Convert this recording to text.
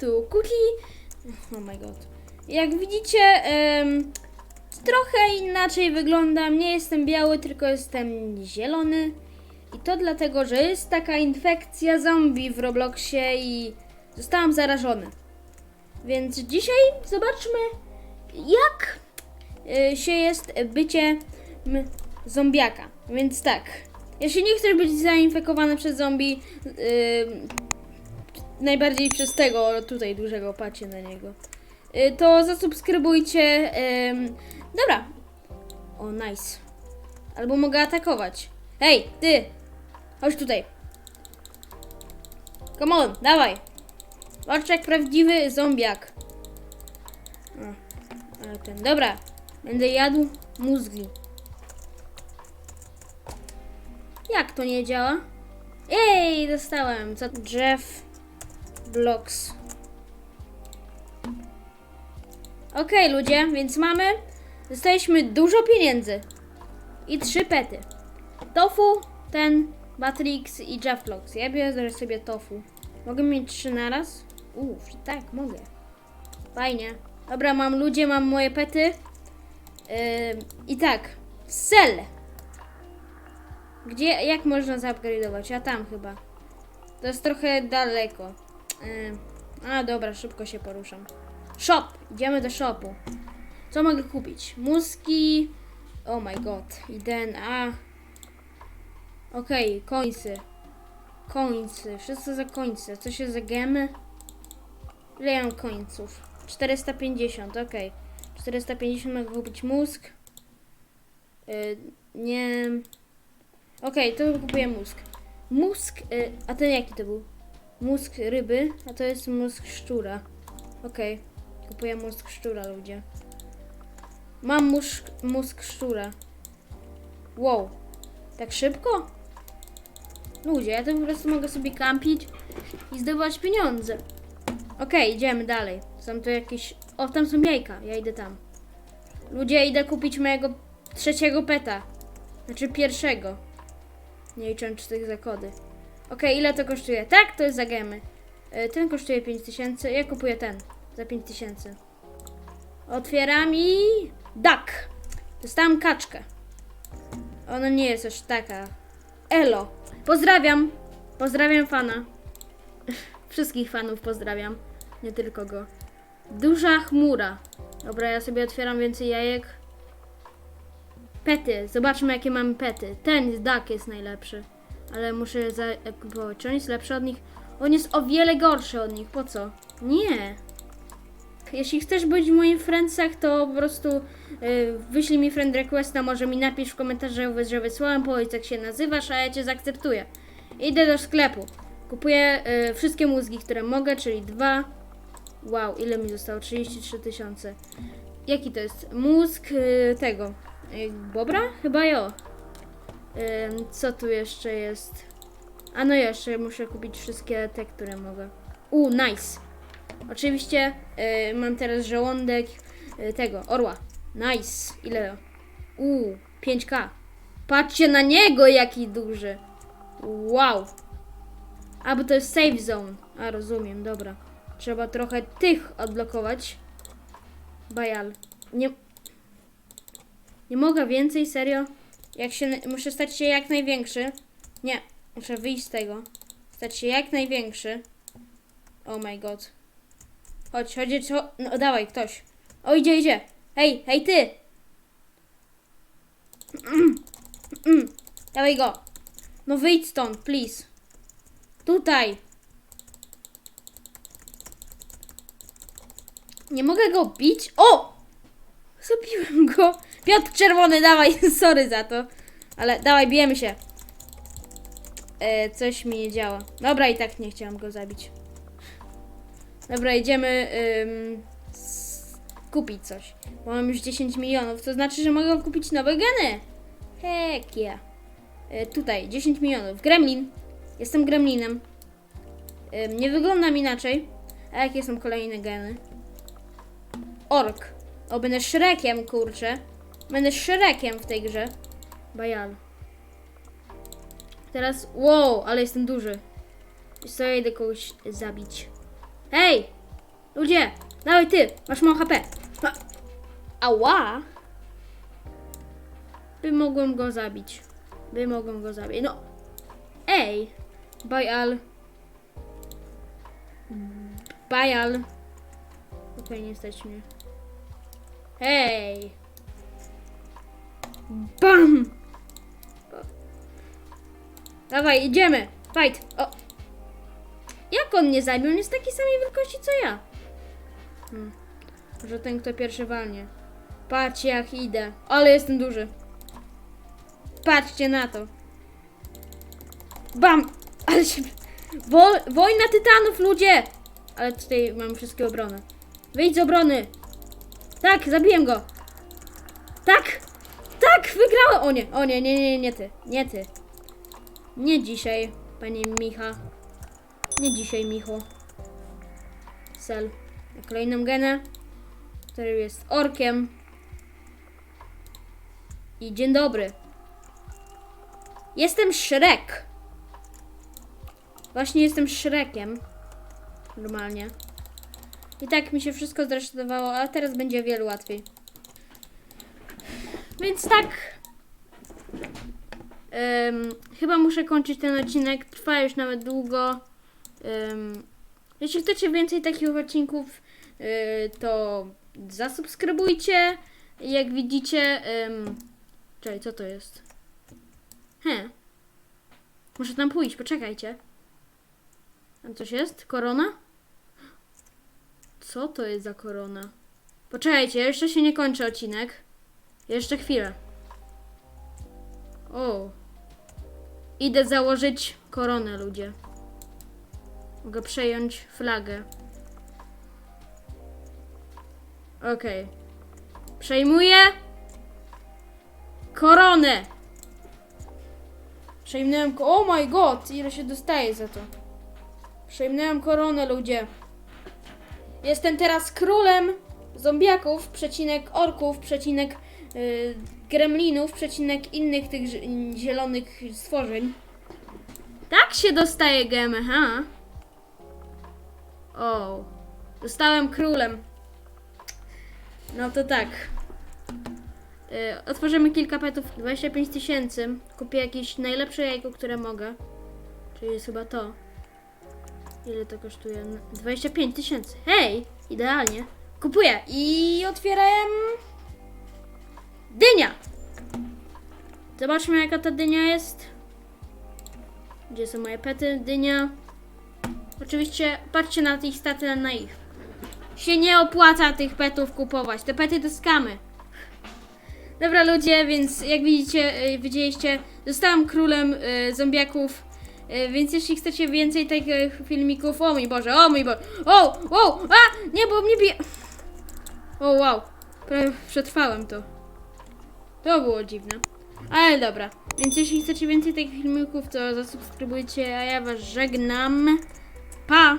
tu cookie. Oh my god. Jak widzicie, em, trochę inaczej wyglądam. Nie jestem biały, tylko jestem zielony. I to dlatego, że jest taka infekcja zombie w Robloxie i zostałam zarażony. Więc dzisiaj zobaczmy, jak y, się jest bycie zombiaka. Więc tak, jeśli nie chcesz być zainfekowany przez zombie, y, najbardziej przez tego tutaj dużego, patrzcie na niego, y, to zasubskrybujcie. dobra. O, nice. Albo mogę atakować. Hej, ty! Chodź tutaj. Come on, dawaj. Patrz jak prawdziwy zombiak. Ten, dobra. Będę jadł mózgi. Jak to nie działa? Ej, dostałem. Co? Jeff Blocks. Okej, ludzie, więc mamy. Dostaliśmy dużo pieniędzy. I trzy pety. Tofu, ten, Batrix i Jeff Blocks. Ja biorę sobie tofu. Mogę mieć trzy naraz? Uff, tak, mogę. Fajnie. Dobra, mam ludzie, mam moje pety. Ym, I tak, sell. Gdzie, jak można zaupgrade'ować? Ja tam chyba. To jest trochę daleko. A dobra, szybko się poruszam. Shop, idziemy do shopu. Co mogę kupić? Muski. Oh my god, i DNA. Okej, końcy. Końcy, wszystko za końce. Co się za gemy? Ile ja mam końców? 450, okej. 450 mogę kupić mózg. Y, nie. Okej, to kupuję mózg. Mózg, y, a ten jaki to był? Mózg ryby, a to jest mózg szczura. Okej, kupuję mózg szczura, ludzie. Mam mózg, mózg szczura. Wow, tak szybko? Ludzie, ja to po prostu mogę sobie kampić i zdobywać pieniądze. Okej, idziemy dalej. Są tu jakieś... O, tam są jajka. Ja idę tam. Ludzie, idę kupić mojego trzeciego peta. Znaczy pierwszego. Nie licząc tych zakody. Okej, ile to kosztuje? Tak, to jest za gemy. E, Ten kosztuje 5000. Ja kupuję ten. Za 5000. Otwieram i... Duck. Dostałam kaczkę. Ona nie jest aż taka. Elo. Pozdrawiam. Pozdrawiam fana. Wszystkich fanów pozdrawiam. Nie tylko go. Duża chmura. Dobra, ja sobie otwieram więcej jajek. Pety. Zobaczmy, jakie mamy pety. Ten Duck jest najlepszy. Ale muszę zakupować. Czy on jest lepszy od nich? On jest o wiele gorszy od nich. Po co? Nie. Jeśli chcesz być w moich friendsach, to po prostu y, wyślij mi friend requesta, może mi napisz w komentarzu, że wysłałem, powiedz jak się nazywasz, a ja cię zaakceptuję. Idę do sklepu. Kupuję y, wszystkie mózgi, które mogę, czyli dwa. Wow, ile mi zostało? 33 tysiące. Jaki to jest? Mózg y, tego. Y, Bobra? Chyba jo. Co tu jeszcze jest? A no jeszcze muszę kupić wszystkie te, które mogę. U, nice. Oczywiście y, mam teraz żołądek y, tego, orła. Nice. Ile? U, 5k. Patrzcie na niego, jaki duży. Wow. A, bo to jest safe zone. A, rozumiem, dobra. Trzeba trochę tych odblokować. Bajal. Nie... Nie mogę więcej, serio? Jak się... Muszę stać się jak największy. Nie, muszę wyjść z tego. Stać się jak największy. Oh my god. Chodź, chodź, co? No dawaj, ktoś. O, idzie, idzie. Hej, hej, ty! Mm, mm, Dawaj go. No wyjdź stąd, please. Tutaj. Nie mogę go bić. O! Zabiłem go. Piotr Czerwony, dawaj. Sorry za to. Ale dawaj, bijemy się. E, coś mi nie działa. Dobra, i tak nie chciałam go zabić. Dobra, idziemy ym, kupić coś. Bo mam już 10 milionów, to znaczy, że mogę kupić nowe geny. Heck yeah. Y, tutaj, 10 milionów. Gremlin. Jestem gremlinem. Ym, nie wyglądam inaczej. A jakie są kolejne geny? Ork. O, będę Shrekiem, kurczę. Będę Shrekiem w tej grze. Bajal. Teraz, wow, ale jestem duży. Wiesz co, idę kogoś zabić. Hej! Ludzie, dawaj ty, masz mało HP. A- Ała! By mogłem go zabić. By mogłem go zabić. No. Ej! Bajal. Bajal. Okej, nie stać mnie. Hej! Bam! Dawaj, idziemy! Fight! O! Jak on nie zabił? On jest takiej samej wielkości co ja. Hmm. Może ten, kto pierwszy walnie. Patrzcie jak idę. Ale jestem duży. Patrzcie na to. Bam! Ale się... Wo wojna tytanów, ludzie! Ale tutaj mam wszystkie obrony. Wyjdź z obrony! Tak, zabiłem go! Tak! Tak! Wygrałem! O nie, o nie, nie, nie, nie ty. Nie ty. Nie dzisiaj, panie Micha. Nie dzisiaj, Michu. Sel. Na kolejną genę, który jest orkiem. I dzień dobry. Jestem Shrek. Właśnie jestem Shrekiem. Normalnie. I tak mi się wszystko zresztowało, a teraz będzie wiele łatwiej. Więc tak. Em, chyba muszę kończyć ten odcinek. Trwa już nawet długo. Em, jeśli chcecie więcej takich odcinków, y, to zasubskrybujcie. Jak widzicie. Um, czekaj, co to jest? He. Muszę tam pójść, poczekajcie. Tam coś jest? Korona? Co to jest za korona? Poczekajcie, jeszcze się nie kończy odcinek. Jeszcze chwilę. O. Idę założyć koronę, ludzie. Mogę przejąć flagę. Okej. Przejmuję koronę. Przejmnąłem ko- Oh my god, ile się dostaje za to. Przejmnąłem koronę, ludzie. Jestem teraz królem zombiaków, przecinek orków, przecinek y, gremlinów, przecinek innych tych zi- zielonych stworzeń. Tak się dostaje gemy, ha? O, zostałem królem. No to tak. Y, otworzymy kilka petów. 25 tysięcy. Kupię jakieś najlepsze jajko, które mogę. Czyli jest chyba to. Ile to kosztuje? 25 tysięcy. Hej! Idealnie. Kupuję i otwieram. Dynia! Zobaczmy, jaka ta dynia jest. Gdzie są moje pety? Dynia. Oczywiście patrzcie na ich staty, na ich. Się nie opłaca tych petów kupować. Te pety to skamy. Dobra ludzie, więc jak widzicie, y, widzieliście, zostałam królem y, zombiaków. Y, Więc jeśli chcecie więcej takich filmików, o mój Boże, o mój Boże, o, o, a, nie, bo mnie bije. O wow, prawie przetrwałem to. To było dziwne. Ale dobra, więc jeśli chcecie więcej takich filmików, to zasubskrybujcie, a ja was żegnam. Pa!